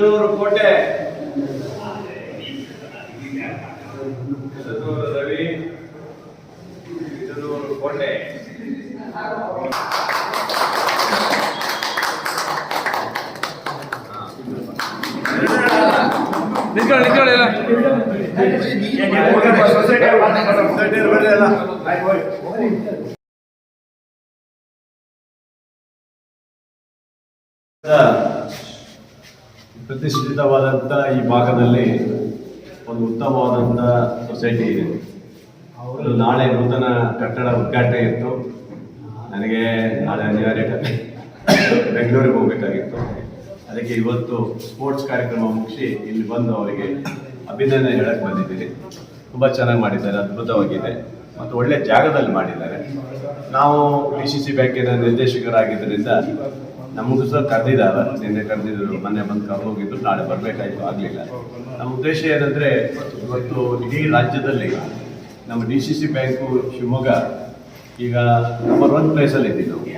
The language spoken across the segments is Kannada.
திருநூறு போட்டு திருநூறு ரவி. திருநூறு போட்டே நிக்கணும் ಪ್ರತಿಷ್ಠಿತವಾದಂಥ ಈ ಭಾಗದಲ್ಲಿ ಒಂದು ಉತ್ತಮವಾದಂಥ ಸೊಸೈಟಿ ಇದೆ. ಅವರು ನಾಳೆ ನೂತನ ಕಟ್ಟಡ ಉದ್ಘಾಟನೆ ಇತ್ತು. ನನಗೆ ನಾಳೆ ಅನಿವಾರ್ಯ ಬೆಂಗಳೂರಿಗೆ ಹೋಗಬೇಕಾಗಿತ್ತು. ಅದಕ್ಕೆ ಇವತ್ತು ಸ್ಪೋರ್ಟ್ಸ್ ಕಾರ್ಯಕ್ರಮ ಮುಗಿಸಿ ಇಲ್ಲಿ ಬಂದು ಅವರಿಗೆ ಅಭಿನಂದನೆ ಹೇಳಕ್ಕೆ ಬಂದಿದ್ದೀನಿ ತುಂಬ ಚೆನ್ನಾಗಿ ಮಾಡಿದ್ದಾರೆ, ಅದ್ಭುತವಾಗಿದೆ. ಮತ್ತು ಒಳ್ಳೆ ಜಾಗದಲ್ಲಿ ಮಾಡಿದ್ದಾರೆ. ನಾವು ಡಿ ಸಿ ಸಿ ಬ್ಯಾಂಕಿನ ನಿರ್ದೇಶಕರಾಗಿದ್ದರಿಂದ ನಮಗೂ ಸಹ ಕರೆದಿದ್ದಾರೆ ನಿನ್ನೆ ಕರೆದಿದ್ರು, ಮೊನ್ನೆ ಬಂದು ಕರೆದು ಹೋಗಿದ್ರು ನಾಳೆ ಬರಬೇಕಾಯ್ತು, ಆಗಲಿಲ್ಲ. ನಮ್ಮ ಉದ್ದೇಶ ಏನಂದರೆ, ಇವತ್ತು ಇಡೀ ರಾಜ್ಯದಲ್ಲಿ ನಮ್ಮ D C C bank Shivamogga ಈಗ ನಂಬರ್ ಒನ್ ಪ್ಲೇಸಲ್ಲಿ ಇದ್ದೀವಿ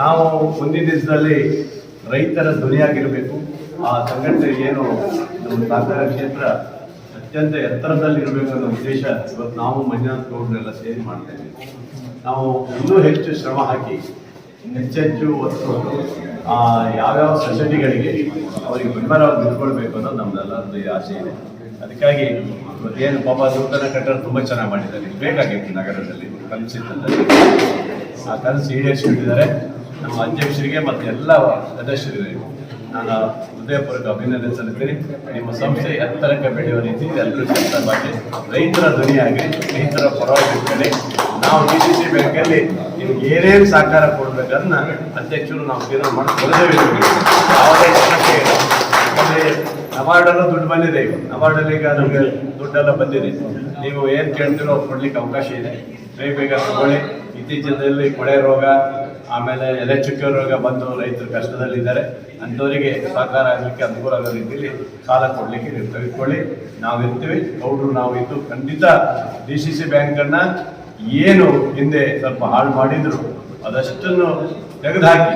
ನಾವು ಮುಂದಿನ ದಿವಸದಲ್ಲಿ ರೈತರ ಧ್ವನಿಯಾಗಿರಬೇಕು ಆ ಸಂಘಟನೆ ಏನು ನಮ್ಮ ಸಹಕಾರ ಕ್ಷೇತ್ರ ಅತ್ಯಂತ ಎತ್ತರದಲ್ಲಿ ಇರಬೇಕು ಅನ್ನೋ ಉದ್ದೇಶ ಇವತ್ತು ನಾವು ಮಂಜುನಾಥ್ ಗೌಡ್ರೆಲ್ಲ ಸೇರಿ ಮಾಡ್ತಾ ಇದ್ದೀವಿ. ನಾವು ಇನ್ನೂ ಹೆಚ್ಚು ಶ್ರಮ ಹಾಕಿ ಹೆಚ್ಚೆಚ್ಚು ಒತ್ತು ಯಾವ್ಯಾವ ಸೊಸೈಟಿಗಳಿಗೆ ಅವರಿಗೆ ಬೆಂಬಲವಾಗಿ ನಿಂತ್ಕೊಳ್ಬೇಕು ಅನ್ನೋದು ನಮ್ದೆಲ್ಲರದ್ದು ಆಸೆ ಇದೆ. ಅದಕ್ಕಾಗಿ ಏನು ಪಾಪ ನೂತನ ಕಟ್ಟಡ ತುಂಬ ಚೆನ್ನಾಗಿ ಮಾಡಿದ್ದಾರೆ. ಬೇಕಾಗಿತ್ತು ನಗರದಲ್ಲಿ ಕನಸಿದ್ದಲ್ಲಿ ಆ ಕನಸು ಈಡೇರಿಸಿಬಿಟ್ಟಿದ್ದಾರೆ ನಮ್ಮ ಅಧ್ಯಕ್ಷರಿಗೆ ಮತ್ತು ಎಲ್ಲ ಸದಸ್ಯರಿಗೆ ನಾನು ಹೃದಯಪೂರ್ವಕ ಅಭಿನಂದನೆ ಸಲ್ಲಿಸ್ತೀನಿ. ನಿಮ್ಮ ಸಂಸ್ಥೆ ಎತ್ತರಕ್ಕೆ ಬೆಳೆಯುವ ರೀತಿ ಎಲ್ಲರೂ ಕೆಲಸ ಮಾಡಿ ರೈತರ ಧ್ವನಿಯಾಗಿ ರೈತರ ಪರವಾಗಿರ್ತಾರೆ ನಾವು ಡಿ ಸಿ ಸಿ ಬ್ಯಾಂಕಲ್ಲಿ ಏನೇನು ಸಹಕಾರ ಕೊಡ್ಬೇಕನ್ನ ಅಧ್ಯಕ್ಷರು ನಾವು ತೀರ್ಮಾನ ಮಾಡಿ ಕೊಡದೇವೆ ಯಾವುದೇ ದುಡ್ಡು ಬಂದಿದೆ ಈಗ. ಅವಾರ್ಡಲ್ಲಿ ಈಗ ನಮಗೆ ದುಡ್ಡೆಲ್ಲ ಬಂದಿದೆ. ನೀವು ಏನು ಕೇಳ್ತೀರೋ ಅವ್ರು ಕೊಡ್ಲಿಕ್ಕೆ ಅವಕಾಶ ಇದೆ. ಬೇಗ ಬೇಗ ತಗೊಳ್ಳಿ. ಇತ್ತೀಚಿನಲ್ಲಿ ಕೊಳೆ ರೋಗ, ಆಮೇಲೆ ಎಲೆ ಚುಕ್ಕೆ ರೋಗ ಬಂದು ರೈತರು ಕಷ್ಟದಲ್ಲಿದ್ದಾರೆ ಅಂಥವರಿಗೆ ಸಹಕಾರ ಆಗಲಿಕ್ಕೆ ಅನುಕೂಲ ಆಗೋ ರೀತಿಯಲ್ಲಿ ಸಾಲ ಕೊಡಲಿಕ್ಕೆ ನೀವು ತೆಗೆದುಕೊಳ್ಳಿ ನಾವು ಇರ್ತೀವಿ ಗೌಡ್ರು ನಾವು ಇದ್ದು ಖಂಡಿತ ಡಿ ಸಿ ಸಿ ಬ್ಯಾಂಕನ್ನು ಏನು ಹಿಂದೆ ಸ್ವಲ್ಪ ಹಾಳು ಮಾಡಿದ್ರು, ಅದಷ್ಟನ್ನು ತೆಗೆದುಹಾಕಿ.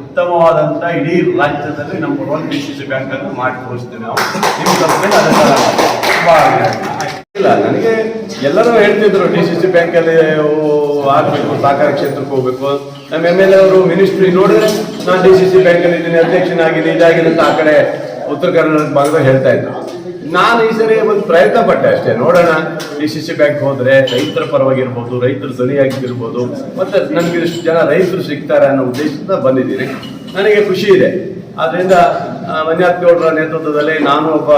ಉತ್ತಮವಾದಂಥ ಇಡೀ ರಾಜ್ಯದಲ್ಲಿ ನಮ್ಮ role D C C bank ಅನ್ನು ಮಾಡಿ ತೋರಿಸ್ತೇವೆ ನಾವು. ನಿಮ್ಮ ತಪ್ಪೇನು ಅದೆಲ್ಲ ತುಂಬಾ ಇಲ್ಲ, ನನಗೆ ಎಲ್ಲರೂ ಹೇಳ್ತಿದ್ರು ಡಿ ಸಿ ಸಿ ಬ್ಯಾಂಕಲ್ಲಿ ಆಗಬೇಕು, ಸಹಕಾರ ಕ್ಷೇತ್ರಕ್ಕೆ ಹೋಗ್ಬೇಕು. ನಮ್ಮ ಎಂ ಎಲ್ ಎ ಅವರು ಮಿನಿಸ್ಟ್ರಿ ನೋಡಿದ್ರೆ ನಾನು ಡಿ ಸಿ ಸಿ ಬ್ಯಾಂಕಲ್ಲಿ ಇದ್ದೀನಿ ಅಧ್ಯಕ್ಷನಾಗಿ ಇದಾಗಿದೆ ಅಂತ ಆ ಕಡೆ. ಉತ್ತರ ಕರ್ನಾಟಕ ಭಾಗದಲ್ಲಿ ಹೇಳ್ತಾ ಇದ್ರು. ನಾನು ಈ ಸರಿ ಒಂದು ಪ್ರಯತ್ನ ಪಟ್ಟೆ ಅಷ್ಟೇ. ನೋಡೋಣ. ಡಿ ಸಿ ಸಿ ಬ್ಯಾಂಕ್ ಹೋದ್ರೆ ರೈತರ ಪರವಾಗಿರ್ಬೋದು ರೈತರು ಧ್ವನಿಯಾಗಿರ್ಬೋದು ಮತ್ತೆ ನಮ್ಗೆ ಇಷ್ಟು ಜನ ರೈತರು ಸಿಗ್ತಾರೆ ಅನ್ನೋ ಉದ್ದೇಶದಿಂದ ಬಂದಿದ್ದೀನಿ ನನಗೆ ಖುಷಿ ಇದೆ. ಆದ್ರಿಂದ ಆ, ಗೌಡರ ನೇತೃತ್ವದಲ್ಲಿ ನಾನು ಒಬ್ಬ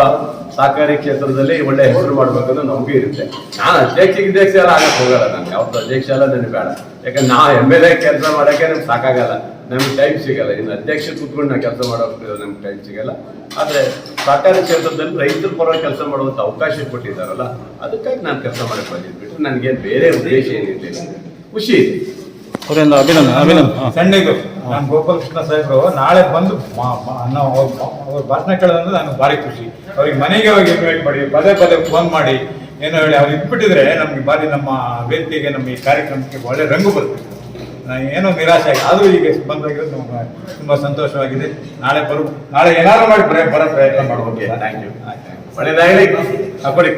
ಸಹಕಾರಿ ಕ್ಷೇತ್ರದಲ್ಲಿ ಒಳ್ಳೆ ಹೆಸರು ಮಾಡ್ಬೇಕನ್ನೋ ನಂಬಿಕೆ ಇರುತ್ತೆ. ನಾನು ಅಧ್ಯಕ್ಷ ಅಧ್ಯಕ್ಷ ಎಲ್ಲ ಆಗಕ್ಕೆ ಹೋಗಲ್ಲ. ನಾನು ಯಾವತ್ತು ಅಧ್ಯಕ್ಷ ಎಲ್ಲ ನನಗೆ ಬೇಡ. ಯಾಕಂದ್ರೆ ನಾ ಎಂ ಎಲ್ ಎ ಕೆಲಸ ಮಾಡೋಕ್ಕೆ ನಮ್ಗೆ ಸಾಕಾಗಲ್ಲ. ನಮ್ಗೆ ಟೈಮ್ ಸಿಗಲ್ಲ. ಇನ್ನು ಅಧ್ಯಕ್ಷ ಕೂತ್ಕೊಂಡು ನಾವು ಕೆಲಸ ಮಾಡೋದು ನಮ್ಗೆ ಟೈಮ್ ಸಿಗಲ್ಲ. ಆದರೆ ಸರ್ಕಾರಿ ಕ್ಷೇತ್ರದಲ್ಲಿ ರೈತರು ಪರ ಕೆಲಸ ಮಾಡುವಂಥ ಅವಕಾಶ ಕೊಟ್ಟಿದ್ದಾರಲ್ಲ ಅದಕ್ಕಾಗಿ ನಾನು ಕೆಲಸ ಮಾಡಕ್ಕೆ ಬಂದಿದ್ದು ಬಿಟ್ಟು ನನಗೇನು ಬೇರೆ ಉದ್ದೇಶ ಏನಿರಲಿಲ್ಲ ಖುಷಿ ಇದೆ. ಅವರಿಂದ ಅಭಿನಂದನೆ ಅಭಿನಂದನೆ. ಸಣ್ಣದು ನಾನು ಗೋಪಾಲಕೃಷ್ಣ ಸಾಹೇಬರು ನಾಳೆ ಬಂದು ನಾವು ಅವ್ರ ಅವ್ರ ಭಾಷಣ ಕೇಳೋದಂದ್ರೆ ನನಗೆ ಭಾರಿ ಖುಷಿ. ಅವ್ರಿಗೆ ಮನೆಗೆ ಹೋಗಿ ಇನ್ವೈಟ್ ಮಾಡಿ ಪದೇ ಪದೇ ಫೋನ್ ಮಾಡಿ ಏನೋ ಹೇಳಿ ಅವ್ರು ಇಟ್ಬಿಟ್ಟಿದ್ರೆ ನಮ್ಗೆ ಭಾರಿ ನಮ್ಮ ವ್ಯಕ್ತಿಗೆ ನಮ್ಮ ಈ ಕಾರ್ಯಕ್ರಮಕ್ಕೆ ಒಳ್ಳೆ ರಂಗು ಬರ್ತದೆ ಏನೋ ನಿರಾಶೆ ಆಗಿದೆ ಆದರೂ ಈಗ ಬಂದಾಗಿರೋದು ನಮ್ಗೆ ತುಂಬ ಸಂತೋಷವಾಗಿದೆ. ನಾಳೆ ಬರು ನಾಳೆ ಏನಾದ್ರು ಮಾಡಿ ಬರೋ ಪ್ರಯತ್ನ ಮಾಡ್ಬೋದು ಥ್ಯಾಂಕ್ ಯು ಒಳ್ಳೆಯದಾಗಲಿ ಹಾಕೊಳ್ಳಿ